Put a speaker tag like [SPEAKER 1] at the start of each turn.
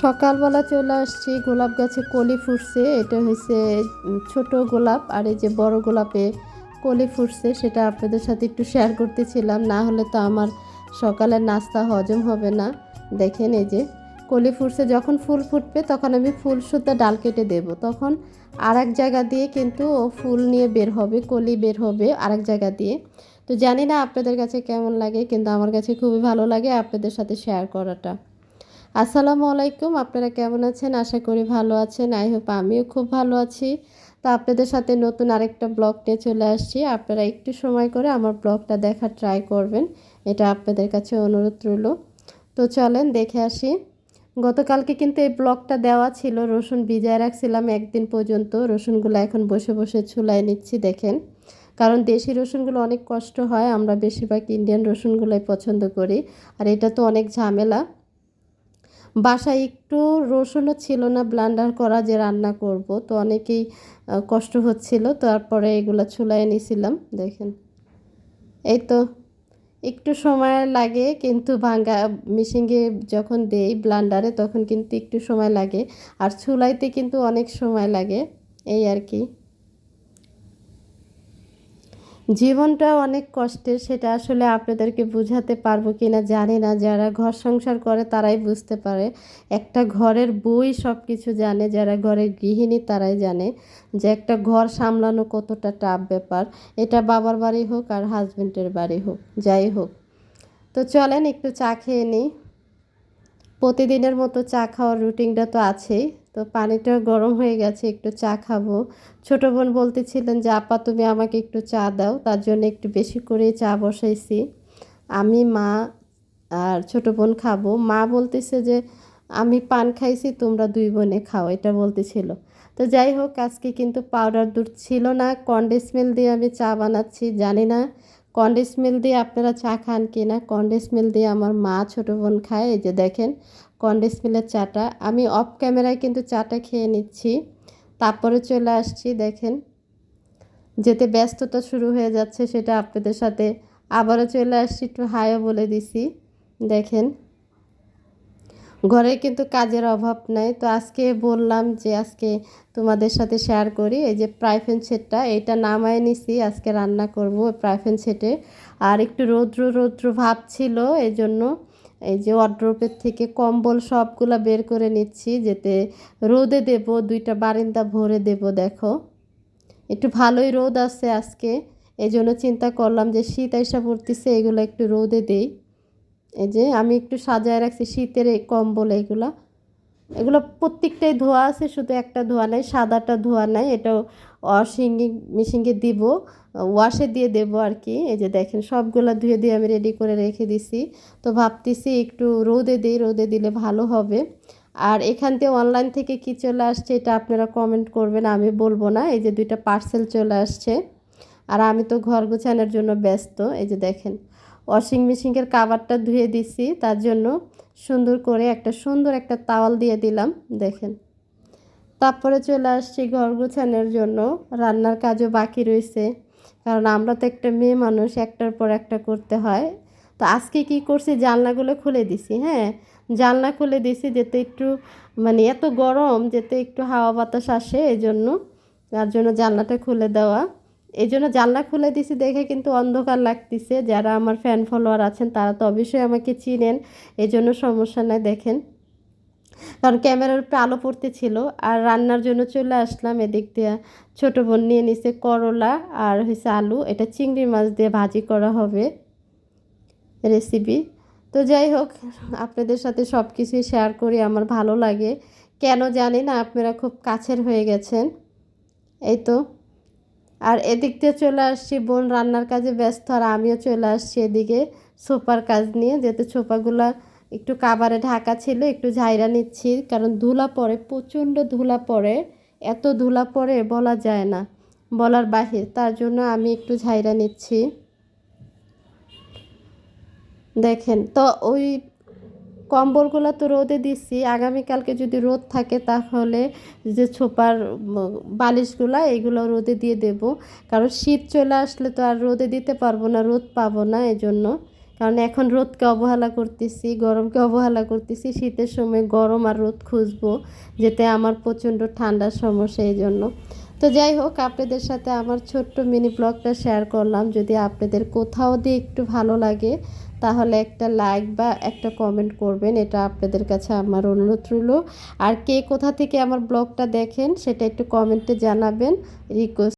[SPEAKER 1] সকালবেলা চলে আসছি গোলাপ গাছে কলি ফুটছে এটা উম, ছোট গোলাপ আর এই যে বড় গোলাপে কলি ফুটছে সেটা আপনাদের সাথে একটু শেয়ার করতেছিলাম না হলে তো আমার সকালের নাস্তা হজম হবে না। দেখেন এই যে কলি ফুটছে যখন ফুল ফুটবে তখন আমি ফুল সুদ্ধা ডাল কেটে দেব। তখন আর এক জায়গা দিয়ে কিন্তু ও ফুল নিয়ে বের হবে কলি বের হবে আর এক জায়গা দিয়ে। তো জানি না আপনাদের কাছে কেমন লাগে কিন্তু আমার কাছে খুবই ভালো লাগে আপনাদের সাথে শেয়ার করাটা। আসসালামু আলাইকুম, আপনারা কেমন আছেন? আশা করি ভালো আছেন। আই হোপ আমিও খুব ভালো আছি। তো আপনাদের সাথে নতুন আরেকটা ব্লগ নিয়ে চলে আসছি। আপনারা একটু সময় করে আমার ব্লগটা দেখার ট্রাই করবেন। এটা আপনাদের কাছে অনুরোধ রইল। তো চলেন দেখে আসি। গতকালকে কিন্তু এই ব্লগটা দেওয়া ছিল। রসুন ভিজায় রাখছিলাম, একদিন পর্যন্ত রসুনগুলো এখন বসে বসে ছুলাই নিচ্ছি, দেখেন। কারণ দেশি রসুনগুলো অনেক কষ্ট হয়, আমরা বেশিরভাগ ইন্ডিয়ান রসুনগুলোই পছন্দ করি। আর এটা তো অনেক ঝামেলা। বাসায় একটু রসুনও ছিল না, ব্লান্ডার করা যে রান্না করব, তো অনেকেই কষ্ট হচ্ছিল, তারপরে এগুলো চুলায় নিয়েছিলাম দেখেন। এই তো, একটু সময় লাগে কিন্তু ভাঙ্গা, মিশিংয়ে যখন দেই ব্লান্ডারে তখন কিন্তু একটু সময় লাগে, আর চুলাইতে কিন্তু অনেক সময় লাগে, এই আর কি। জীবনটা অনেক কষ্টের, সেটা আসলে আপনাদেরকে বোঝাতে পারব কি না জানি না। যারা ঘর সংসার করে তারাই বুঝতে পারে। একটা ঘরের বই সব কিছু জানে, যারা ঘরের গৃহিণী তারাই জানে যে একটা ঘর সামলানো কতটা টাফ ব্যাপার। এটা বাবার বাড়ি হোক আর হাজব্যান্ডের বাড়ি হোক, যাই হোক। তো চলেন একটু চা খেয়ে নিই। প্রতিদিনের মতো চা খাওয়ার রুটিনটা তো আছেই। তো পানিটা গরম হয়ে গেছে, একটু চা খাব। ছোট বোন বলতেছিলেন যে, আপা, তুমি আমাকে একটু চা দাও। তার জন্য একটু বেশি করে চা বসাইছি। আমি, মা আর ছোট বোন খাব। মা বলতেছে যে, আমি পান খাইছি, তোমরা দুই বোনে খাও। এটা বলতেছিল। তো যাই হোক, আজকে কিন্তু পাউডার দুধ ছিল না। কন্ডেন্স মিল্ক দিয়ে আমি চা বানাচ্ছি, জানি না। কন্ডেন্স মিল দিয়ে আপনারা চা খান কি না, কন্ডেন্স মিল দিয়ে আমার মা ছোটো বোন খায়। এই যে দেখেন, কন্ডেন্স মিল্কের চাটা। আমি অফ ক্যামেরায় কিন্তু চাটা খেয়ে নিচ্ছি। তারপরে চলে আসছি, দেখেন, যেতে ব্যস্ততা শুরু হয়ে যাচ্ছে সেটা আপনাদের সাথে। আবারও চলে আসছি, একটু হায়ও বলে দিছি। দেখেন ঘরে কিন্তু কাজের অভাব নাই। তো আজকে বললাম যে আজকে তোমাদের সাথে শেয়ার করি। এই যে প্রাইফেন সেটটা এটা নামায় নিছি, আজকে রান্না করব প্রাইফেন সেটে। আর একটু রৌদ্র রৌদ্র ভাব ছিল এই জন্য এই যে ওয়ার্ড্রোপের থেকে কম্বল সবগুলা বের করে নিচ্ছি, যেতে রোদে দেব, দুইটা বারিন্দা ভরে দেব, দেখো। একটু ভালোই রোদ আছে আজকে এই জন্য চিন্তা করলাম যে শীত আইসা পড়তেছে, এগুলো একটু রোদে দেই। এই যে আমি একটু সাজায় রাখছি শীতের এই কম্বল এগুলা। এগুলো প্রত্যেকটাই ধোয়া আছে, শুধু একটা ধোয়া নাই, সাদাটা ধোয়া নাই, এটাও ওয়াশিং মেশিনকে দিব ওয়াশে দিয়ে দেব আর কি। এই যে দেখেন, সবগুলো ধুয়ে দিয়ে আমি রেডি করে রেখে দিছি। তো ভাবতেছি একটু রোদে দিই, রোদে দিলে ভালো হবে। আর এখান থেকে অনলাইন থেকে কি চলে আসছে এটা আপনারা কমেন্ট করবেন, আমি বলব না। এই যে দুইটা পার্সেল চলে আসছে। আর আমি তো ঘর গোছানোর জন্য ব্যস্ত, এই যে দেখেন। ওয়াশিং মেশিনের কাভারটা ধুয়ে দিছি। তার জন্য সুন্দর করে একটা সুন্দর একটা তাওয়াল দিয়ে দিলাম, দেখেন। তারপরে চলে আসছি ঘর গোছানোর জন্য। রান্নার কাজও বাকি রয়েছে। কারণ আমরা তো একটা মেয়ে মানুষ, একটার পর একটা করতে হয়। তো আজকে কি করছি? জানলাগুলো খুলে দিছি হ্যাঁ। জানলা খুলে দিছি যেতে একটু মানে এত গরম, যেতে একটু হাওয়া বাতাস আসে এই জন্য তার জন্য জানলাটা খুলে দেওয়া। এই জন্য জানলা খুলে দিছি দেখে কিন্তু অন্ধকার লাগতেছে। যারা আমার ফ্যান ফলোয়ার আছেন, তারা তো অবশ্যই আমাকে চিনেন। এই জন্য সমস্যা নাই, দেখেন। কারণ ক্যামেরার উপরে আলো পড়তেছিল আর রান্নার জন্য চলে আসলাম এদিক দিয়ে। ছোটো বোন নিয়ে নিছে করলা আর হয়েছে আলু। এটা চিংড়ি মাছ দিয়ে ভাজি করা হবে রেসিপি। তো যাই হোক, আপনাদের সাথে সব কিছুই শেয়ার করি, আমার ভালো লাগে। কেন জানি না, আপনারা খুব কাছের হয়ে গেছেন। এই তো। আর এদিক দিয়ে চলে আসছি, বোন রান্নার কাজে ব্যস্ত আর আমিও চলে আসছি এদিকে সোফার কাজ নিয়ে। যেহেতু সোফাগুলা একটু কাবারে ঢাকা ছিল, একটু ঝাইরা নিচ্ছি, কারণ ধুলা পড়ে, প্রচণ্ড ধুলা পড়ে। এত ধুলা পড়ে বলা যায় না, বলার বাহির। তার জন্য আমি একটু ঝাইরা নিচ্ছি। দেখেন, তো ওই কম্বলগুলো তো রোদে দিচ্ছি, আগামীকালকে যদি রোদ থাকে তাহলে যে ছোপার বালিশগুলো এগুলো রোদে দিয়ে দেব। কারণ শীত চলে আসলে তো আর রোদে দিতে পারব না, রোদ পাবো না এই জন্য কারণ এখন রোদকে অবহেলা করতেছি, গরমকে অবহেলা করতেছি, শীতের সময় গরম আর রোদ খুঁজবো, যেতে আমার প্রচণ্ড ঠান্ডার সমস্যা এই জন্য তো যাই হোক, আপনাদের সাথে আমার ছোট্ট মিনি ব্লগটা শেয়ার করলাম। যদি আপনাদের কোথাও দিয়ে একটু ভালো লাগে তাহলে একটা লাইক বা একটা কমেন্ট করবেন, এটা আপনাদের কাছে আমার অনুরোধ রইল। আর কে কোথা থেকে আমার ব্লগটা দেখেন, সেটা একটু কমেন্টে জানাবেন রিকোয়েস্ট